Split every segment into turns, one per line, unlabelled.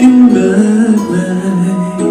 in my mind.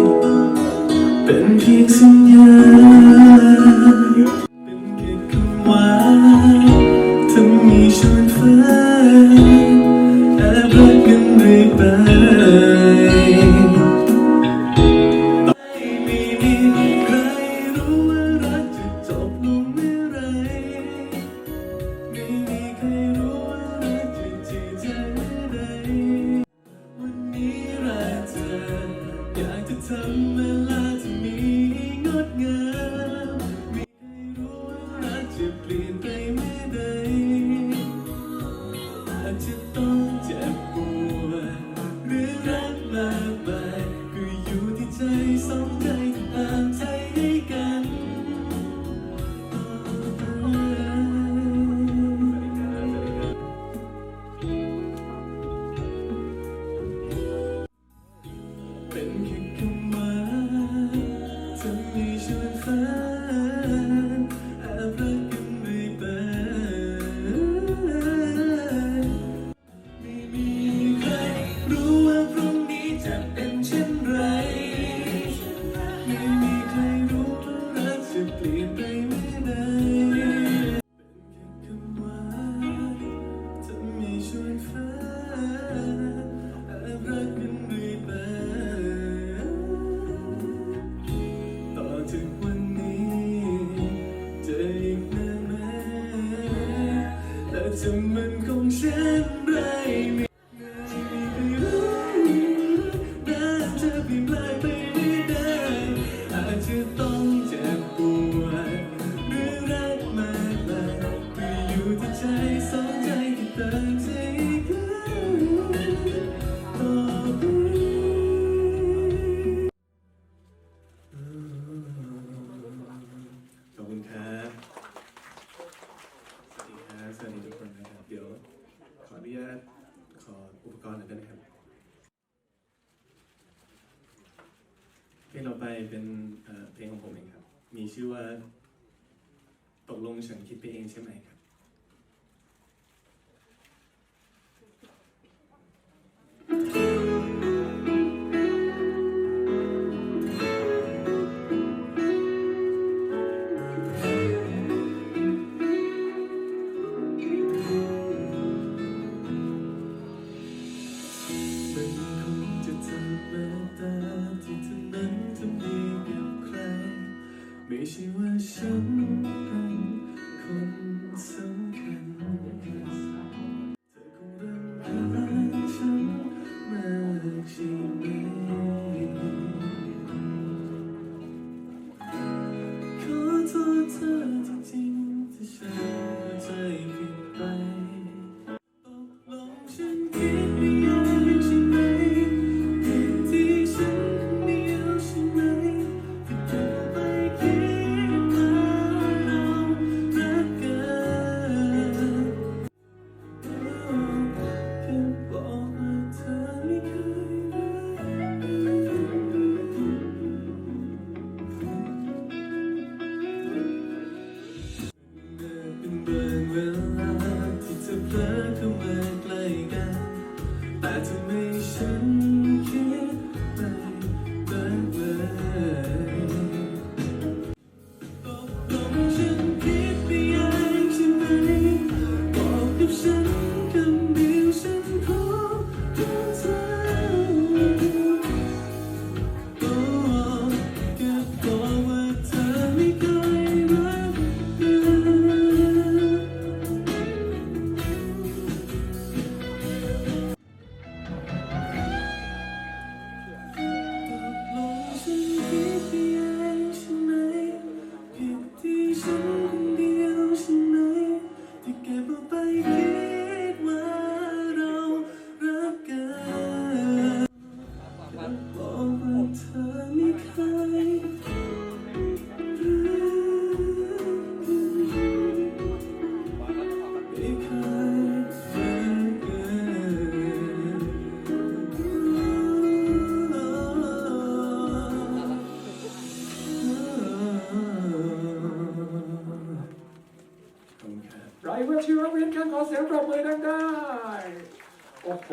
ลงต่อไปเป็นเอ่อเพลงของผมเองครับ มีชื่อว่า ตกลงฉันคิดไปเองใช่ไหมครับ
ยงปรบมือดังได้ โอ้โห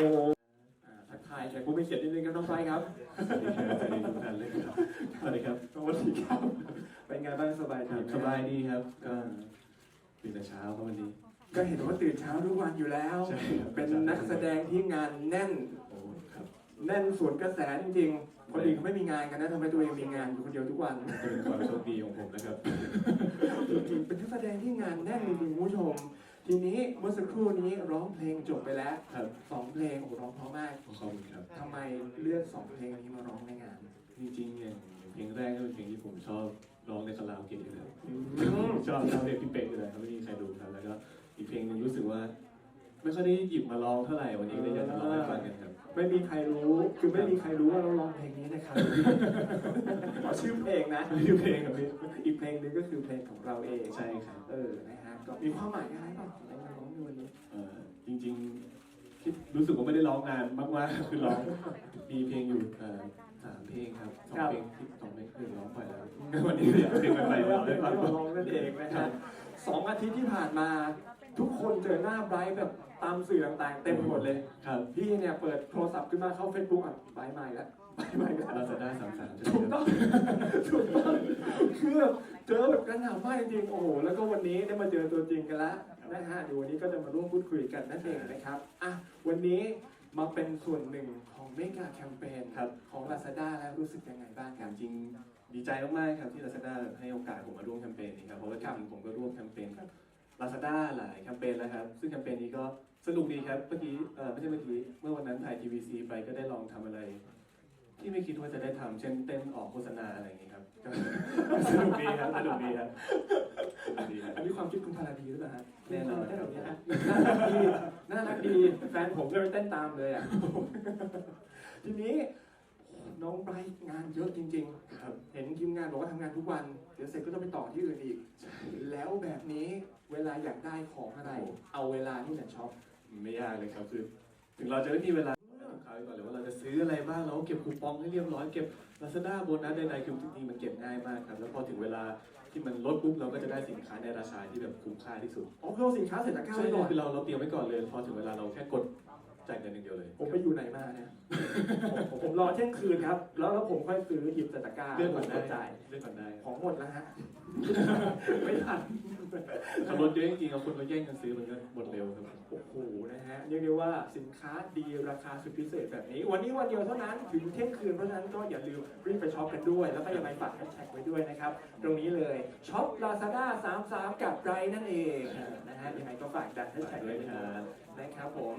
อ่าทักทายแขกผู้มีเกียรตินิดนึงครับน้องไฟครับ
สวัสดีครับสวัสดีทุกท่านเลยครับสวัสดีครับ
สวัสดีครับ เป็นไงบ้างสบาย
ค
ดี
รับ
ไหม
สบายดีครับ ก็ตื่นแต่เช้าครับวันนี้
ก็เห็นว่าตื่นเช้าทุกวันอยู่แล้ว
ใช่ครับ
เป็นนักแสดงที่งานแน่น
โอ้ครับ
แน่นสวนกระแสจริงๆ คนอื่นเขาไม่มีงานกันนะทำไมตัวเองมีงานอยู่คนเดียวทุกวัน
จะเป็นความโชคดีของผมนะครับ
จริงๆเป็นนักแสดงที่งานแน่นจริงๆคุณผู้ชม ทีนี้เมื่อสักครู่นี้ร้องเพลงจบไปแล้ว
ครับ
สองเพลงโอ้โหร้องเพราะมาก
ขอบคุณครับ
ทำไมเลือกสองเพลงนี้มาร้องในงาน
จริงๆอย่างเพลงแรกก็เป็นเพลงที่ผมชอบร้องในคาราโอเกะอยู่แล้ว
อืม
ชอบชอบเพลงพี่เป๊กอยู่แล้วครับไม่มีใคร
อีกเพลงหนึ่งรู้สึกว่า ไม่ค่อยได้หยิบมาร้องเท่าไหร่วันนี้เลยอยากจะร้องให้ฟังกันครับ
ไม่มีใครรู้คือไม่มีใครรู้ว่าเราร้องเพลงนี้นะครับขอชื่อเพลงนะ
ชื่อเพลงครับพี่
อีกเพลงหนึ่งก็คือเพลงของเราเอง
ใช่ครับ
เออนะฮะก็มีความหมายอะไรบ้างในการร้องในวันนี้
เอ่อจริงๆคิดรู้สึกว่าไม่ได้ร้องนานมากๆคือร้องมีเพลงอยู่เอ่อสามเพลงครับสองเพลงที่สองเพลงคือร้องไปแล้ววันนี้อยากเพลงใหม่ๆมาเลยครับ
ร้องนั่นเองนะฮะสองอาทิตย์ที่ผ่านมา ทุกคนเจอหน้าไบรท์แบบตามสื่อต่างๆ เต็มไปหมดเลย
ครับ
พี่เนี่ยเปิดโทรศัพท์ขึ้นมาเข้าเฟซบุ๊กอะไบรท์ใหม่แล้วไบรท์ใหม่แล้ว
ลาซาด้าสามสามใช่ไหม
ถูก
ค
ต้
รั
อบงถูกต้องคือแบบเจอแบบกระหน่ำมากจริงๆโอ้โหแล้วก็วันนี้ได้มาเจอตัวจริงกันแล้วนะฮะเดี๋ยววันนี้ก็จะมาร่วมพูดคุยกันนั่นเองนะครับอะวันนี้มาเป็นส่วนหนึ่งของเมกาแคมเปญ
ครับ
ของ Lazada แล้วรู้สึกยังไงบ้างครับ
จริงๆดีใจมากๆครับที่ Lazada ให้โอกาสผมมาร่วมแคมเปญนี้ครับเพราะว่าจริงๆผมก็ร่วมแคมเปญกับ Lazada หลายแคมเปญแล้วครับ ซึ่งแคมเปญนี้ก็สนุกดีครับ เมื่อกี้เออไม่ใช่เมื่อกี้ เมื่อวันนั้นถ่าย TVC ไปก็ได้ลองทำอะไร ที่ไม่คิดว่าจะได้ทำเช่นเต้นออกโฆษณาอะไรอย่างนี้ครับก็ สนุกดีครับสนุกดีครับสนุกดีครับ
อันนี้ความคิดคุณพาราดีหรือเปล่าฮะ
แน่นอน
ได้แบบนี้ฮะน่ารักดีน่ารักดีแฟนผมก็ไปเต้นตามเลยอะ ทีนี้โอ้โห น้องไบรท์งานเยอะจริงๆ
ครับ
เห็นทีมงานบอกว่าทำงานทุกวัน เดี๋ยวเสร็จก็ต้องไปต่อที่อื่นอีก แล้วแบบนี้เวลาอยากได้ของอะไรเอาเวลาที่ไหนช็อป
ไม่ยากเลยครับคือ ถึงเราจะไม่มีเวลาลูกค้าไว้ก่อนเลยว่าเราจะซื้ออะไรบ้างเราก็เก็บคูปองให้เรียบร้อยเก็บ Lazada โบนัสใดๆคือจริงๆมันเก็บง่ายมากครับแล้วพอถึงเวลาที่มันลดปุ๊บเราก็จะได้สินค้าในราคาที่แบบคุ้มค่าที่สุด
อ๋อเพื่อสินค้าเสร็จตะกร้า
ใช่
ไว้ก่อน
คือเราเราเตรียมไว้ก่อนเลย พอถึงเวลาเราแค่กด จ่ายเงินอย่างเดียวเลย
ผมไปอยู่ไหนมาเนี่ยผมผมผมรอเที่ยงคืนครับ แล้วแล้วผมค่อยซื้อหยิบใส่ตะกร้า
เลือกก่อน
ก
ได้
ดจ่าย
เลือกก่อนได้
ของหมดแล้วฮะไม่ทัน
ขับรถเยอะจริงๆเอาคนมาแย่งกันซื้อมันก็หมดเร็วครับ
โอ้โหนะฮะเรียกได้ว่าสินค้าดีราคาสุดพิเศษแบบนี้ วันนี้วันเดียวเท่านั้นถึงเที่ยงคืนเพราะฉะนั้นก็อย่าลืมรีบไปช็อปกันด้วย แล้วก็อย่าไปฝากแฮชแท็กไว้ด้วยนะครับ ตรงนี้เลยช็อป Lazada 33 กับไรนั่นเองนะฮะยังไงก็ฝากดันแฮชแท็กไว้ด้วยนะครับผม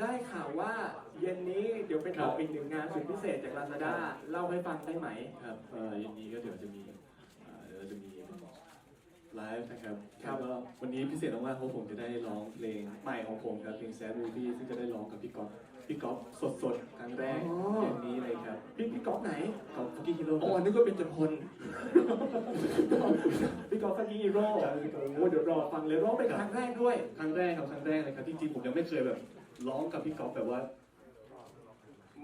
ได้ข่าวว่าเย็นนี้เดี๋ยวเป็นออกอีกหนึ่งงานสุดพิเศษจาก Lazada เล่าให้ฟังได้ไหม
ครับเอ่อเย็นนี้ก็เดี๋ยวจะมีเอ่อเดี๋ยวเราจะมีไลฟ์นะครับ
ครับ
แล้วก็วันนี้พิเศษมากๆเพราะผมจะได้ร้องเพลงใหม่ของผมครับเพลงแซดมูฟี่ซึ่งจะได้ร้องกับพี่ก๊อฟพี่ก๊อฟสดๆครั้งแรกเย็นนี้เลยครับ
พี่พี่ก๊อฟไหน
ก๊อฟฟุกี้ฮิโร่
อ๋อนึกว่าเป็นจำพลพี่กอล์ฟฟักกี้ฮีโร่โอ้โหเดี๋ยวรอฟังเลยร้องเป็นครั้งแรกด้วย
ครั้งแรกครับครั้งแรกเลยครับจริงๆผมยังไม่เคยแบบ ร้องกับพี่ก๊อฟแบบว่า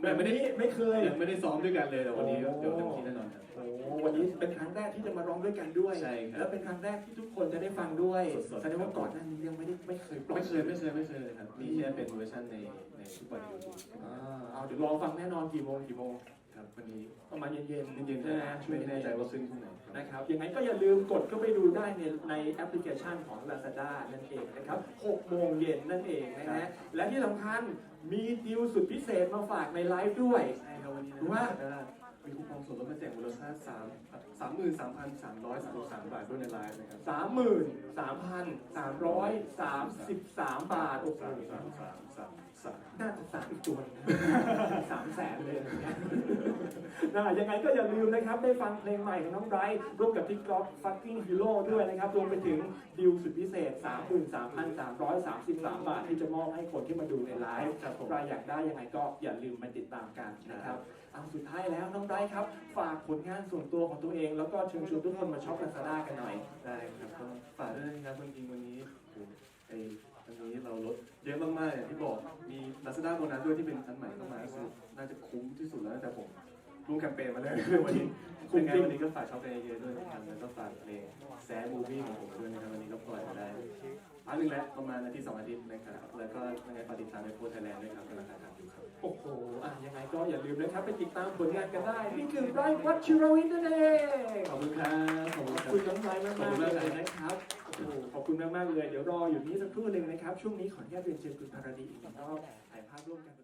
แบบไม่ได้ไม่เคย
ยังไม่ได้ซ้อมด้วยกันเลยแต่วันนี้ก็เดี๋ยวเต็มที่แน่นอนครับ
โอ้วันนี้เป็นครั้งแรกที่จะมาร้องด้วยกันด้วย
ใช่ครับ
แล้วเป็นครั้งแรกที่ทุกคนจะได้ฟังด้วย
สดๆ
แสดงว่าก่อนหน้านี้ยังไม่ได้ไม่เคยปล่อย
ไม่เคยไม่เคยไม่เคยเลยครับมีแค่เป็นเวอร์ชันในในทุกวันยูทูบ
อ่าเอาเดี๋ยวรอฟังแน่นอนกี่โมงกี่โมง
ครับวันนี้
ประมาณเย็นๆ
เย็นๆ
ใช่ไหม
ไม่แน่ใจว่าขึ้นที่ไหนครับ
นะครับยังไงก็อย่าลืมกดเข้าไปดูได้ในในแอปพลิเคชันของ Lazada นั่นเองนะครับ6โมงเย็นนั่นเองนะฮะและที่สำคัญมีดีลสุดพิเศษมาฝากในไลฟ์ด้วย
ใช่ครับวันนี้นะ
รู้ว่า
มีคูปองส่วนลดมาแจกมูลค่าสามสามหมื่นสามพันสามร้อยสามสิบสามบาทด้วยในไลฟ์นะครับ
สามหมื่นสามพันสามร้อยสามสิบสามบาทโอ้โห
สามสามสามสามสาม
น่าจะสามอีกตัวหนึ่งนะ สามแสนเลยอย่างเงี้ย นะยังไงก็อย่าลืมนะครับ ได้ฟังเพลงใหม่ของน้องไบรท์ร่วมกับพี่ก๊อฟ fucking hero ด้วยนะครับ รวมไปถึงดิวสุดพิเศษ 33,333 บาท ที่จะมอบให้คนที่มาดูในไลฟ์
ครับผม
ใครอยากได้ยังไงก็อย่าลืมมาติดตามกันนะครับเอาสุดท้ายแล้วน้องไบรท์ครับ ฝากผลงานส่วนตัวของตัวเอง แล้วก็เชิญชวนทุกคนมาช็อปลาซาด้ากันหน่อย
ได้ครับก็ฝากด้วยนะครับจริงๆวันนี้โอ้โหไอ้วันนี้เราลดเยอะมากๆอย่างที่บอกมี Lazada โบนัสด้วยที่เป็นอันใหม่เข้ามาคือน่าจะคุ้มที่สุดแล้วตั้งแต่ผม ร่วมแคมเปญมาเลยวันนี้คุ้มจริงวันนี้ก็ฝากช็อปไปเยอะๆด้วยนะครับแล้วก็ฝากเพลงแซดมูฟี่ของผมด้วยนะครับวันนี้ก็ปล่อยมาได้พักหนึ่งแล้วประมาณอาทิตย์สองอาทิตย์นะครับแล้วก็ยังไงฝากติดตามในโพสไทยแลนด์ด้วยครับกำลังถ่ายทำอยู่ครับ
โอ้โหอะยังไงก็อย่าลืมนะครับไปติดตามผลงานกันได้นี่คือไบรท์วัชชิรวิทย์นั่นเอง
ขอบคุณครับขอบคุณ
ขอบ
ครับ
คุณน้องไบรท์มากๆเลยนะครับโอ้โหขอบคุณมากๆเลยเดี๋ยวรออยู่นี่สักครู่หนึ่งนะครับช่วงนี้ขออนุญาตเรียนเชิญคุณภารดีอีกหนึ่งรอบถ่ายภาพร่วมกันบนเว